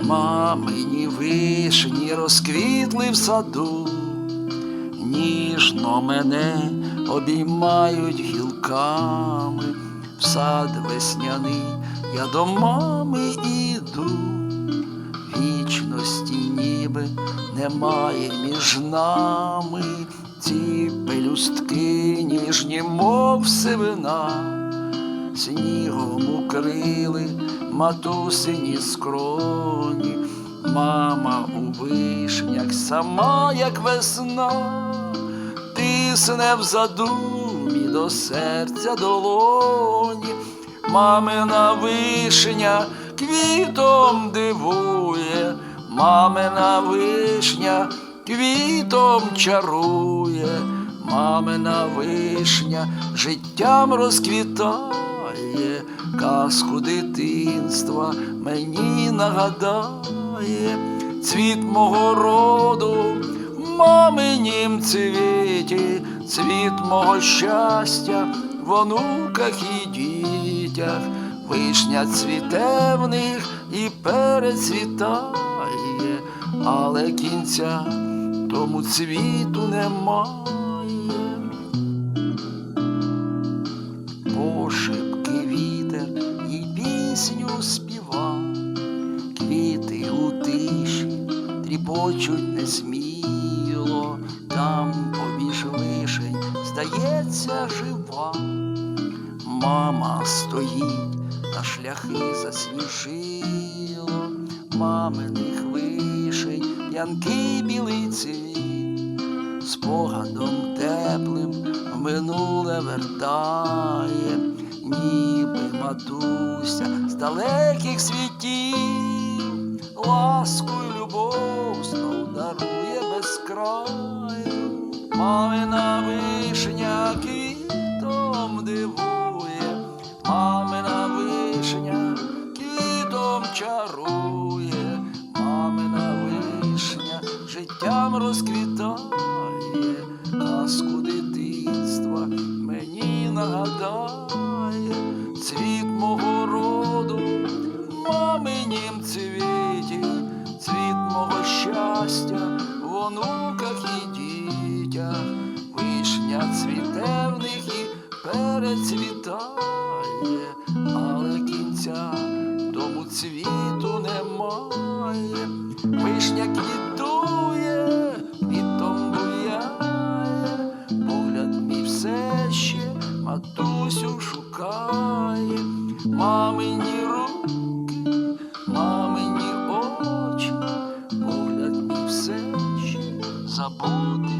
Мамині вишні розквітли в саду, ніжно мене обіймають гілками, в сад весняний я до мами іду, вічності ніби немає між нами, ці пелюстки ніжні, мов сивина, снігом укрили матусині скроні, мама у вишнях сама, як весна, тисне в задумі до серця долоні, мамина вишня квітом дивує, мамина вишня квітом чарує, мамина вишня життям розквітає, казку дитинства мені нагадає, цвіт мого роду маминім цвіті, цвіт мого щастя в онуках і дітях, вишня цвіте в них і перецвітає, але кінця тому цвіту немає. Тріпочуть несміло, там поміж вишень здається жива. Мама стоїть, та шляхи засніжило, маминих вишень, янки білий цвіт, спогадом теплим минуле вертає, ніби матуся з далеких світів, ласку й любов знов дарує безкраю, мамина вишня квітом дивує, мамина вишня квітом чарує, мамина вишня життям розквітає, казку дитинства мені нагадає, цвіт мого роду маминім цвіт мого щастя в онуках і дітях, вишня цвіте в них і перецвітає, але кінця тому цвіту немає, вишня квітує, квітом буяє, погляд мій все ще матусю шукає, мамині забути